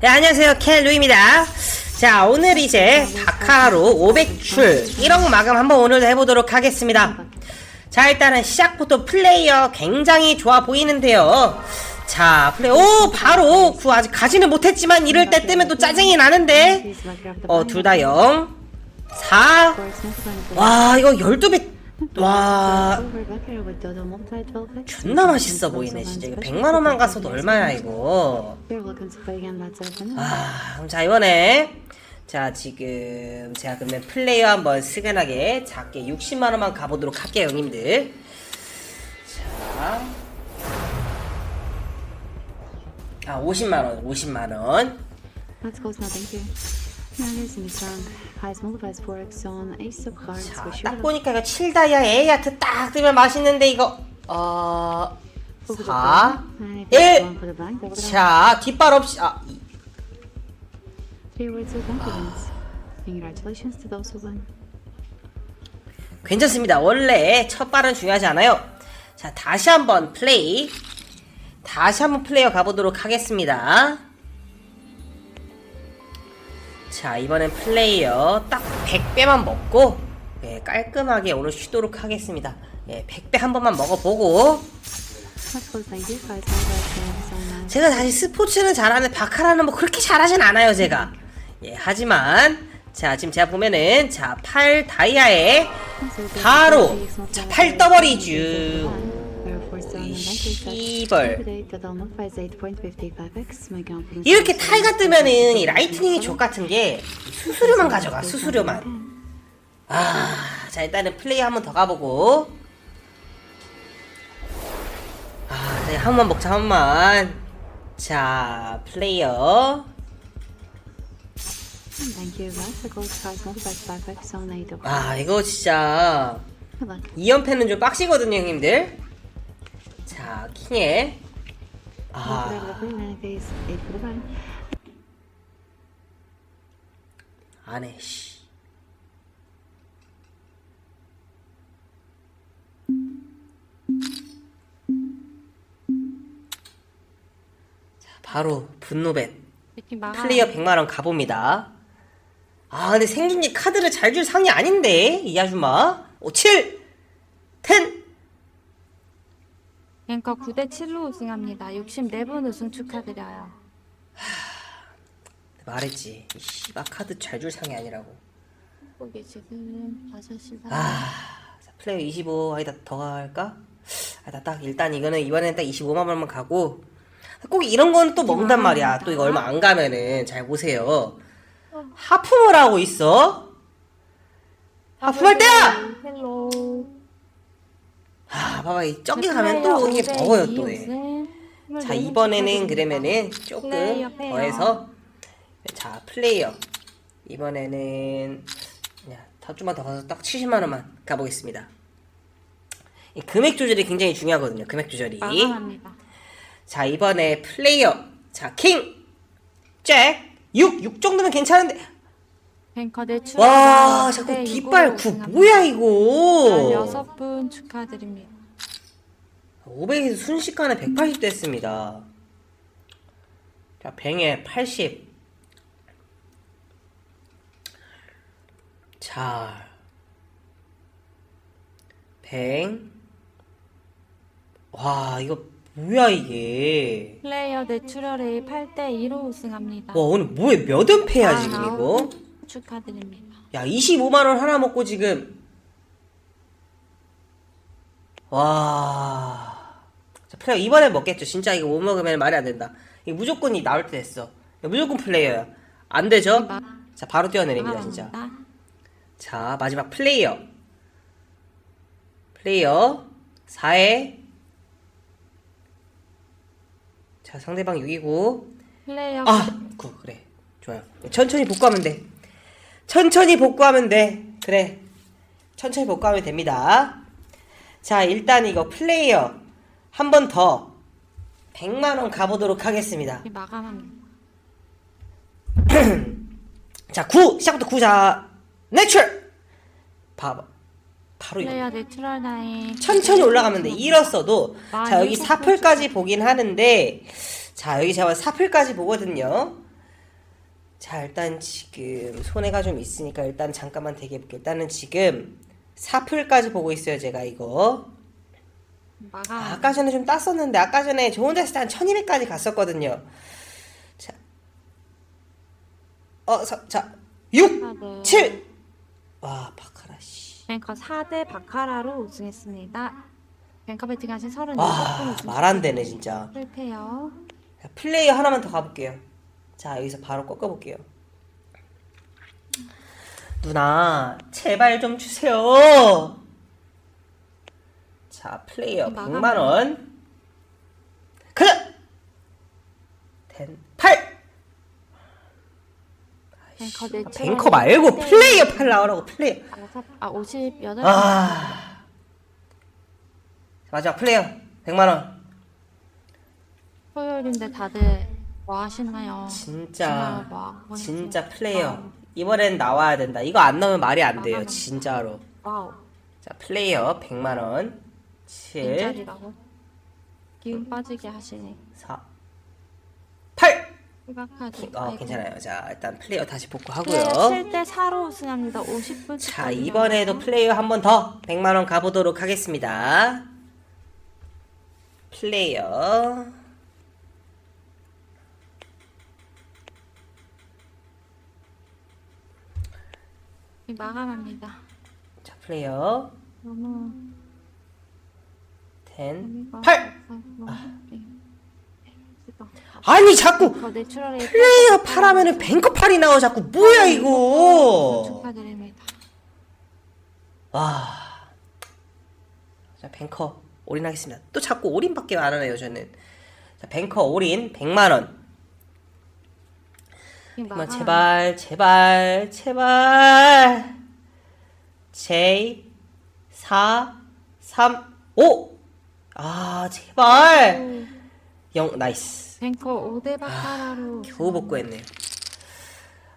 네, 안녕하세요. 켈루입니다. 자, 오늘 이제 바카로 500출 1억 마감 한번 오늘도 해보도록 하겠습니다. 자, 일단은 시작부터 플레이어 굉장히 좋아 보이는데요. 자, 플레이, 오, 바로, 구 아직 가지는 못했지만 이럴 때 뜨면 또 짜증이 나는데. 어, 둘 다 0. 4. 와, 이거 12배. 와, 존나 맛있어 보이네, 진짜. 이거 100만원만 갔어도 얼마야, 이거. 아, 그럼 자 이번에 자 지금 제가 그러면 플레이어 한번 스근하게 작게 60만 원만 가보도록 할게요, 형님들. 자, 아 50만 원, 50만 원. Let's close now, thank you. 자, 딱. 보니까 이거 7다이아 A아트 딱 뜨면 맛있는데 이거 어 4, And if you 1. want for the bank, double down. 자 뒷발 없이 아. 괜찮습니다. 원래 첫 발은 중요하지 않아요. 자, 다시 한번 플레이. 다시 한번 플레이어 가보도록 하겠습니다. 자, 이번엔 플레이어 딱 100배만 먹고, 예, 깔끔하게 오늘 쉬도록 하겠습니다. 예, 100배 한 번만 먹어보고. 제가 사실 스포츠는 잘하는 바카라는 뭐 그렇게 잘하진 않아요, 제가. 예, 하지만, 자, 지금 제가 보면은, 자, 8 다이아에 바로, 자, 8 더블이죠. 씨벌. 이렇게 타이가 뜨면은 이 라이트닝이 족 같은 게 수수료만 가져가 수수료만. 아자 일단은 플레이 한번 더 가보고. 아 네, 한 번만 먹자 한 번만. 자 플레이어. 아 이거 진짜. 2연패는 좀 빡시거든요 형님들 자 킹에 아. 안해 씨. 자, 바로 분노벳 플레이어 100만 원 가봅니다. 아 근데 생준이 카드를 잘 줄 상이 아닌데 이 아줌마. 오 7 10 앵커 9대 7로 우승합니다. 64분 우승 축하드려요. 말했지 이 씨바 카드 잘 줄 상이 아니라고 거기 지금 5시 반. 아 자, 플레이어 25 아니다 더 갈까? 아니다 딱 일단 이거는 이번엔 딱 25만 원만 가고 꼭 이런 건또 먹는단 말이야 또 이거 얼마 안 가면은 잘 보세요 하품을 하고 있어 하품할 때야 헬로. 아 봐봐 이 저기 가면 또 이게 먹어요 또자 이번에는 그러면은 조금. 더해서. 자 플레이어. 이번에는 그냥 다 좀만 더 가서 딱 70만 원만 가보겠습니다. 이 금액 조절이 굉장히 중요하거든요 금액 조절이. 마감합니다. 자 이번에 플레이어. 자 킹 잭 6 6 정도면 괜찮은데 앵커 대 출. 와 자꾸 뒷발 9 뭐야 이거 16분 축하드립니다. 500에서 순식간에 180 됐습니다. 자, 뱅에 80. 자, 뱅. 와, 이거 뭐야 이게? 플레이어 대 출혈의 8대 2로 우승합니다. 와, 오늘 뭐에 몇 연패야 아, 지금 이거? 축하드립니다. 야, 25만 원 하나 먹고 지금 와. 자, 플레이어 이번에 먹겠죠. 진짜 이거 못 먹으면 말이 안 된다. 이거 무조건 이 나올 때 됐어. 무조건 플레이어야. 안 되죠? 마- 자, 바로 뛰어내립니다, 진짜. 자, 마지막 플레이어. 플레이어 4에 자, 상대방 6이고 플레이어 아, 그, 그래. 좋아요. 천천히 복구하면 돼. 천천히 복구하면 돼. 그래. 천천히 복구하면 됩니다. 자, 일단 이거 플레이어 한 번 더 100만 원 가보도록 하겠습니다. 마감합니다. 자, 9! 시작부터 9. 자, 내출! 봐봐. 바로 이거. 플레이어 나인. 천천히 올라가면 돼. 잃었어도. 자, 여기 일곱 4풀까지 보긴 하는데, 자, 여기 제가 4풀까지 보거든요. 자, 일단 지금 손해가 좀 있으니까 일단 잠깐만 대기해볼게요. 일단은 지금 사풀까지 보고 있어요, 제가 이거. 아, 아까 전에 좀 땄었는데, 아까 전에 좋은 데서 한 1200까지 갔었거든요. 자. 어, 사, 자, 6, 카드. 7! 와, 바카라, 씨. 뱅커 4대 바카라로 우승했습니다. 뱅커 배팅 하신 37분 와, 말 안 되네, 진짜. 실패요. 자, 플레이어 하나만 더 가볼게요. 자, 여기서 바로 꺾어볼게요. 누나, 제발 좀 주세요. 자, 플레이어 마감. 100만 원. 가자! 된, 8! 뱅커 네 뱅커 말고 플레이어 8 나오라고, 플레이어. 아, 58. 아. 마지막 플레이어 100만 원. 토요일인데 다들 뭐 하시나요? 진짜 정말 뭐 진짜? 플레이어 이번엔 나와야 된다 이거 안 나오면 말이 안 돼요 진짜로 와우. 자 플레이어 100만원 7 빈자리라고. 기운 빠지게 하시네. 4 8 후각카드. 어, 괜찮아요 자 일단 플레이어 다시 복구하고요 7대 4로 우승합니다. 50분 자 이번에도 플레이어 한 번 더 100만원 가보도록 하겠습니다 플레이어 마감합니다. 자 플레이어 너무 10 재미가 8 없어서. 네. 아니 자꾸 더 플레이어 8 하면은 뱅커 8이 나와 자꾸 뭐야 이거 축하드립니다. 와. 자, 뱅커 올인하겠습니다. 또 자꾸 올인밖에 안 하네요, 저는. 자, 뱅커 올인 100만 원. 정말 제발, 제발, 제발. J 4 3 5. 아, 제발. 0 나이스. 뱅커 5대 바카라로 겨우 복구했네요.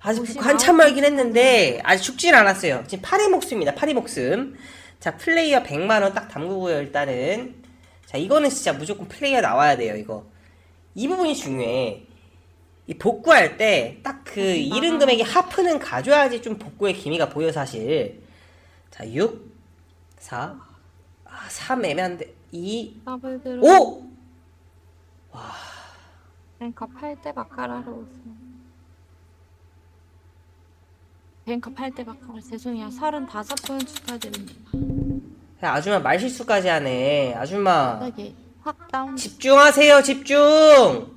아직 한참 멀긴 했는데 아직 죽진 않았어요. 지금 파리 목숨입니다. 파리 목숨. 자 플레이어 100만 원 딱 담그고요. 일단은 자 이거는 진짜 무조건 플레이어 나와야 돼요. 이거 이 부분이 중요해. 이 복구할 때 딱그 이른 금액의 하프는 가져야지 좀 복구의 기미가 보여 사실. 자 6, 4, 아, 3 애매한데 2, 더블 드로 5. 뱅커 8대 바카라로 우승. 뱅커 8대 바카라 죄송해요. 35분 축하드립니다. 야, 아줌마 말실수까지 하네. 아줌마. 갑자기 확 다운. 집중하세요, 집중!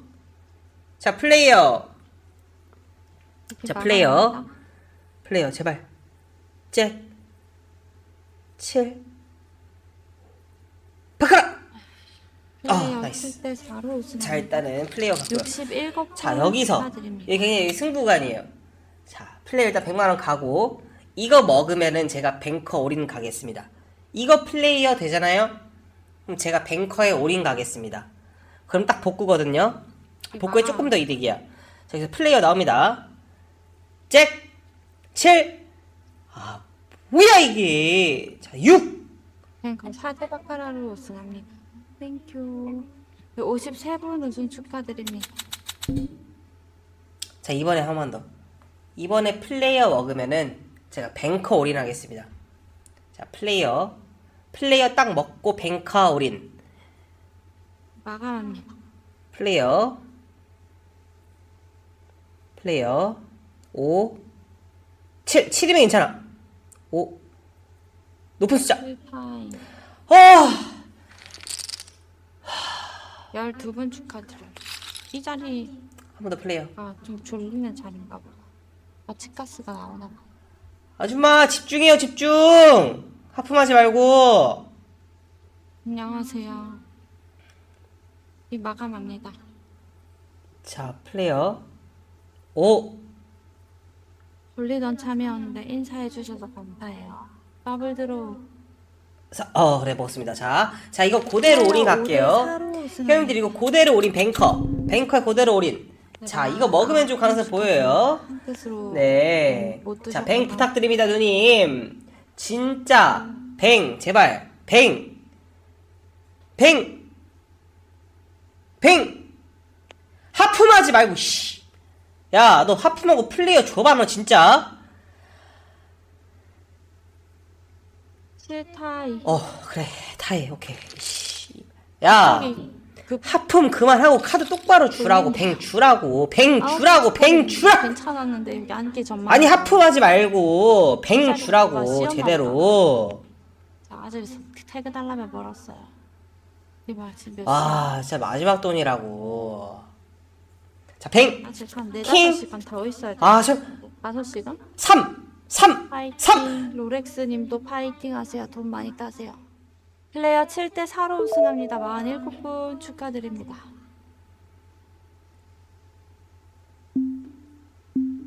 자, 플레이어. 자, 플레이어. 플레이어, 제발. 잭. 7. 바카라! 아, 나이스. 7대 4로 우승. 자, 일단은 플레이어 갔고요. 67분 자, 여기서. 축하드립니다. 이게 굉장히 승부간이에요. 자, 플레이어 일단 100만원 가고, 이거 먹으면은 제가 뱅커 올인 가겠습니다. 이거 플레이어 되잖아요? 그럼 제가 뱅커에 올인 가겠습니다. 그럼 딱 복구거든요? 복구에 조금 더 이득이야. 자, 여기서 플레이어 나옵니다. 잭! 7! 아, 뭐야 이게! 자, 6! 뱅커 4대 바카라로 우승합니다. 땡큐. 53분 우승 축하드립니다. 자, 이번에 한 번 더. 이번에 플레이어 먹으면은 제가 뱅커 올인 하겠습니다. 자, 플레이어. 플레이어 딱 먹고 뱅커 올인. 마감합니다. 플레이어. 플레이어. 5. 7. 7이면 괜찮아. 5. 높은 숫자. 풀타임. 아! 12분 축하드려요. 이 자리가 한 번 더 플레이어. 좀 졸리는 자리인가 봐. 마치가스가 나오나 봐. 아줌마, 집중해요, 집중! 하품하지 말고. 안녕하세요. 이 마감합니다. 자, 플레이어. 5. 졸리던 참여였는데 인사해 주셔서 감사해요. 더블 드로우. 사, 어, 그래, 먹었습니다. 자, 자, 이거 그대로 올인 갈게요. 형님들 이거 그대로 올인 뱅커. 뱅커에 그대로 올인. 자, 이거 먹으면 좀 가능성 보여요. 한 뜻으로 네. 못 자, 드셨구나. 뱅 부탁드립니다, 누님. 진짜 뱅 제발 뱅. 뱅. 뱅. 하품하지 말고 씨. 야, 너 하품하고 플레이어 줘봐, 너 진짜. 7타이. 어, 그래. 다해, 오케이. 씨. 야, 그 하품 그만하고 카드 똑바로 주라고, 뱅 주라고, 뱅 주라고, 뱅 주라! 괜찮았는데 여기 앉기 전만. 아니, 하품하지 말고, 뱅 주라고, 제대로. 자, 아직 퇴근 달라면 멀었어요. 이봐 지금 몇? 아, 진짜 마지막 돈이라고. 자, 뱅! 아직 한 킹. 4, 5시간 더 있어야 돼. 아, 저, 5시간? 3! 3! 파이팅. 3! 롤렉스님도 파이팅 하세요. 돈 많이 따세요. 플레이어 7대 4로 우승합니다. 47분 축하드립니다.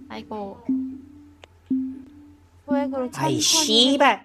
아이고. 소액으로 아이, 씨발.